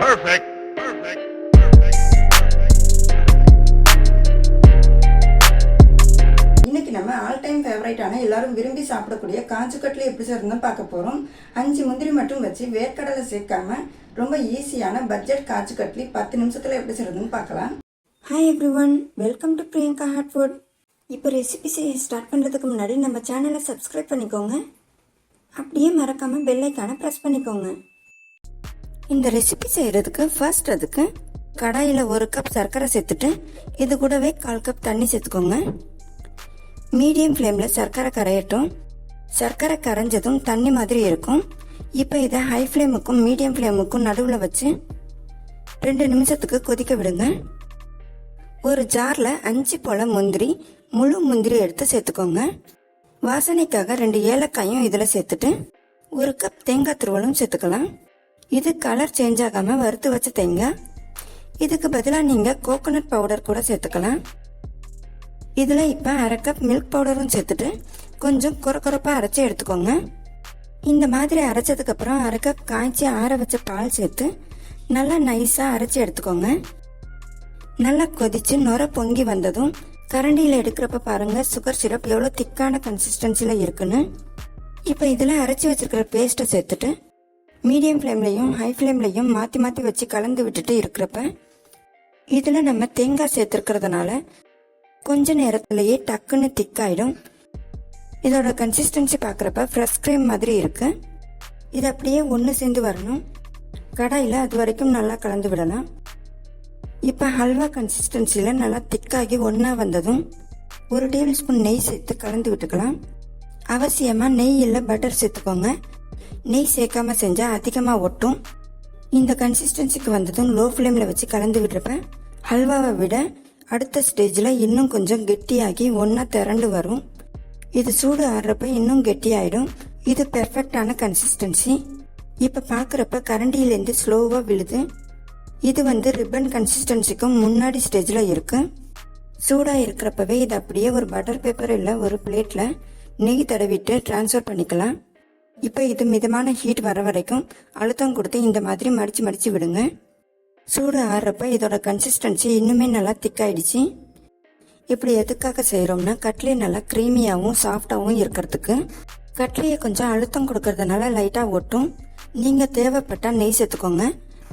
Perfect. Perfect. இன்னைக்கு நம்ம all time ஃபேவரட்டான எல்லாரும் விரும்பி சாப்பிடக்கூடிய காஞ்சு கட்லி எப்படி செய்யறதுன்னு பார்க்க போகிறோம் அஞ்சு முந்திரி மட்டும் வச்சு வேர்க்கடலை சேர்க்காம ரொம்ப ஈஸியான பட்ஜெட் காஞ்சு கட்லி பத்து நிமிஷத்தில் எப்படி செய்யறதுன்னு பார்க்கலாம் hi everyone welcome to Priyanka hot food இப்போ ரெசிபி செய்ய ஸ்டார்ட் பண்ணுறதுக்கு முன்னாடி நம்ம சேனலை சப்ஸ்கிரைப் பண்ணிக்கோங்க அப்படியே மறக்காமல் பெல்லைக்கான ப்ரெஸ் பண்ணிக்கோங்க இந்த ரெசிபி செய்கிறதுக்கு ஃபர்ஸ்ட் அதுக்கு கடாயில் ஒரு கப் சர்க்கரை சேர்த்துட்டு இது கூடவே கால் கப் தண்ணி சேர்த்துக்கோங்க. மீடியம் ஃப்ளேமில் சர்க்கரை கரையட்டும். சர்க்கரை கரைஞ்சதும் தண்ணி மாதிரி இருக்கும். இப்போ இதை ஹை ஃப்ளேமுக்கும் மீடியம் ஃப்ளேமுக்கும் நடுவில் வச்சு ரெண்டு நிமிஷத்துக்கு கொதிக்க விடுங்க. ஒரு ஜாரில் அஞ்சு போல முந்திரி முழு முந்திரி எடுத்து சேர்த்துக்கோங்க. வாசனைக்காக ரெண்டு ஏலக்காயும் இதில் சேர்த்துட்டு ஒரு கப் தேங்காய் துருவலும் சேர்த்துக்கலாம். இது கலர் சேஞ்ச் ஆகாமல் வறுத்து வச்சு தைங்க. இதுக்கு பதிலாக நீங்கள் கோகோனட் பவுடர் கூட சேர்த்துக்கலாம். இதில் இப்போ அரை கப் மில்க் பவுடரும் சேர்த்துட்டு கொஞ்சம் குறக்குறப்பாக அரைச்சி எடுத்துக்கோங்க. இந்த மாதிரி அரைச்சதுக்கப்புறம் அரை கப் காய்ச்சி ஆற வச்ச பால் சேர்த்து நல்லா நைஸாக அரைச்சி எடுத்துக்கோங்க. நல்லா கொதிச்சு நுர பொங்கி வந்ததும் கரண்டியில் எடுக்கிறப்ப பாருங்க சுகர் சிரப் எவ்வளோ திக்கான கன்சிஸ்டன்சியில் இருக்குன்னு. இப்போ இதில் அரைச்சி வச்சிருக்கிற பேஸ்ட்டை சேர்த்துட்டு மீடியம் ஃப்ளேம்லையும் ஹை ஃப்ளேம்லையும் மாற்றி மாற்றி வச்சு கலந்து விட்டுட்டு இருக்கிறப்ப இதில் நம்ம தேங்காய் சேர்த்துருக்கிறதுனால கொஞ்ச நேரத்திலேயே டக்குன்னு திக்காயிடும் இதோட கன்சிஸ்டன்சி பார்க்குறப்ப ஃப்ரெஷ் க்ரீம் மாதிரி இருக்கு. இது அப்படியே ஒன்று சேர்ந்து வரணும். கடாயில் அது வரைக்கும் நல்லா கலந்து விடலாம். இப்போ ஹல்வா கன்சிஸ்டன்சியில் நல்லா திக்காகி ஒன்றா வந்ததும் ஒரு டேபிள் ஸ்பூன் நெய் சேர்த்து கலந்து விட்டுக்கலாம். அவசியமாக நெய் இல்லை பட்டர் சேர்த்துக்கோங்க. நெய் சேர்க்காம செஞ்சால் அதிகமாக ஒட்டும். இந்த கன்சிஸ்டன்சிக்கு வந்ததும் லோ ஃப்ளேமில் வச்சு கலந்து விடுறப்ப ஹல்வாவை விட அடுத்த ஸ்டேஜில் இன்னும் கொஞ்சம் கெட்டியாகி ஒன்றா திரண்டு வரும். இது சூடு ஆடுறப்ப இன்னும் கெட்டியாயிடும். இது பெர்ஃபெக்டான கன்சிஸ்டன்சி இப்போ பார்க்குறப்ப கரண்டியிலேருந்து ஸ்லோவாக விழுது. இது வந்து ரிப்பன் கன்சிஸ்டன்சிக்கும் முன்னாடி ஸ்டேஜில் இருக்குது சூடாக இருக்கிறப்பவே இது அப்படியே ஒரு பட்டர் பேப்பர் இல்லை ஒரு பிளேட்டில் நெய் தடவிட்டு டிரான்ஸ்ஃபர் பண்ணிக்கலாம். இப்போ இது மிதமான ஹீட் வர வரைக்கும் அழுத்தம் கொடுத்து இந்த மாதிரி மடித்து மடித்து விடுங்க. சூடு ஆறுறப்ப இதோட கன்சிஸ்டன்சி இன்னுமே நல்லா திக்காயிடுச்சு இப்படி எதுக்காக செய்கிறோம்னா கட்லி நல்லா க்ரீமியாகவும் சாஃப்டாகவும் இருக்கிறதுக்கு. கட்லியை கொஞ்சம் அழுத்தம் கொடுக்கறதுனால லைட்டாக ஒட்டும். நீங்கள் தேவைப்பட்டால் நெய் சேர்த்துக்கோங்க.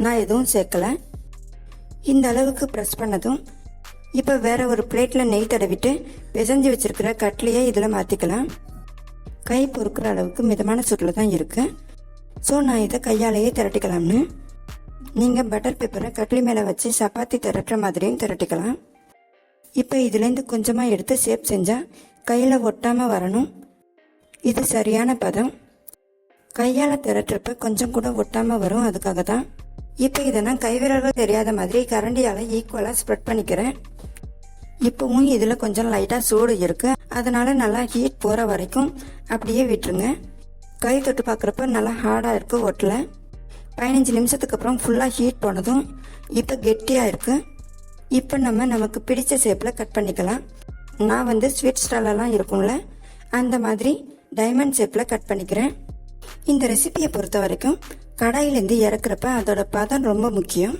நான் எதுவும் சேர்க்கலை. இந்த அளவுக்கு ப்ரெஸ் பண்ணதும் இப்போ வேற ஒரு பிளேட்டில் நெய் தடவிட்டு பிசைஞ்சு வச்சுருக்கிற கட்லியை இதில் மாற்றிக்கலாம் கை பொறுக்கிற அளவுக்கு மிதமான சூட்டில் தான் இருக்கு. ஸோ நான் இதை கையாலேயே திரட்டிக்கலாம்னு. நீங்கள் பட்டர் பேப்பரை கட்லி மேலே வச்சு சப்பாத்தி திரட்டுற மாதிரியும் திரட்டிக்கலாம். இப்போ இதுலேருந்து கொஞ்சமாக எடுத்து ஷேப் செஞ்சால் கையில் ஒட்டாமல் வரணும். இது சரியான பதம். கையால் திரட்டுறப்ப கொஞ்சம் கூட ஒட்டாமல் வரும் அதுக்காக தான். இப்போ இதை நான் கைவிரல்கள் தெரியாத மாதிரி கரண்டியால் ஈக்குவலாக ஸ்ப்ரெட் பண்ணிக்கிறேன். இப்போவும் இதில் கொஞ்சம் லைட்டாக சூடு இருக்கு. அதனால் நல்லா ஹீட் போகிற வரைக்கும் அப்படியே விட்டுருங்க. கை தொட்டு பார்க்குறப்ப நல்லா ஹார்டாக இருக்குது ஒட்டல பதினஞ்சு நிமிஷத்துக்கு அப்புறம் ஃபுல்லாக ஹீட் போனதும் இப்போ கெட்டியாக இருக்குது இப்போ நம்ம நமக்கு பிடிச்ச ஷேப்பில் கட் பண்ணிக்கலாம். நான் வந்து ஸ்வீட் ஸ்டாலெல்லாம் இருக்கும்ல அந்த மாதிரி டைமண்ட் ஷேப்பில் கட் பண்ணிக்கிறேன். இந்த ரெசிபியை பொறுத்த வரைக்கும் கடாயிலேருந்து இறக்குறப்ப அதோட பதம் ரொம்ப முக்கியம்.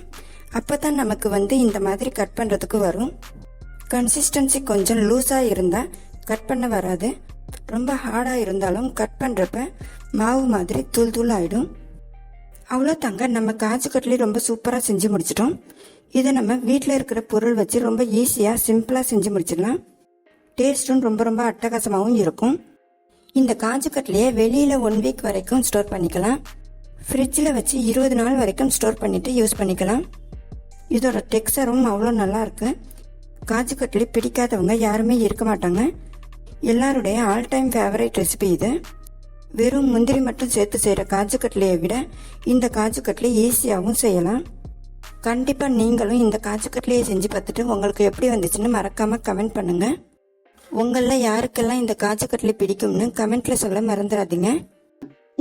அப்போ தான் நமக்கு வந்து இந்த மாதிரி கட் பண்ணுறதுக்கு வரும். கன்சிஸ்டன்சி கொஞ்சம் லூஸாக இருந்தால் கட் பண்ண வராது. ரொம்ப ஹார்டாக இருந்தாலும் கட் பண்ணுறப்ப மாவு மாதிரி தூள் தூள் ஆகிடும் அவ்வளோ தாங்க நம்ம காஜு கட்லி ரொம்ப சூப்பராக செஞ்சு முடிச்சிட்டோம். இதை நம்ம வீட்டில் இருக்கிற பொருள் வச்சு ரொம்ப ஈஸியாக சிம்பிளாக செஞ்சு முடிச்சிடலாம். டேஸ்ட்டும் ரொம்ப ரொம்ப அட்டகாசமாகவும் இருக்கும். இந்த காஜு கட்லியை வெளியில் ஒன் வீக் வரைக்கும் ஸ்டோர் பண்ணிக்கலாம். ஃப்ரிட்ஜில் வச்சு இருபது நாள் வரைக்கும் ஸ்டோர் பண்ணிவிட்டு யூஸ் பண்ணிக்கலாம். இதோட டெக்ஸ்டரும் அவ்வளோ நல்லாயிருக்கு காஜு கட்லி பிடிக்காதவங்க யாருமே இருக்க மாட்டாங்க. எல்லாருடைய ஆல் டைம் ஃபேவரட் ரெசிபி இது. வெறும் முந்திரி மட்டும் சேர்த்து செய்கிற காஜு கட்லியை விட இந்த காஜு கட்லி ஈஸியாகவும் செய்யலாம். கண்டிப்பாக நீங்களும் இந்த காஜு கட்லியை செஞ்சு பார்த்துட்டு உங்களுக்கு எப்படி வந்துச்சுன்னு மறக்காமல் கமெண்ட் பண்ணுங்கள் உங்களில் யாருக்கெல்லாம் இந்த காஜு கட்லி பிடிக்கும்னு கமெண்ட்டில் சொல்ல மறந்துடாதீங்க.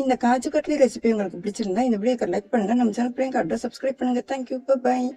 இந்த காஜு கட்லி ரெசிபி உங்களுக்கு பிடிச்சிருந்தா இந்த வீடியோக்கு லைக் பண்ணுங்கள் நம்ம சேனல் பிரியங்கா சப்ஸ்கிரைப் பண்ணுங்க. Thank you bye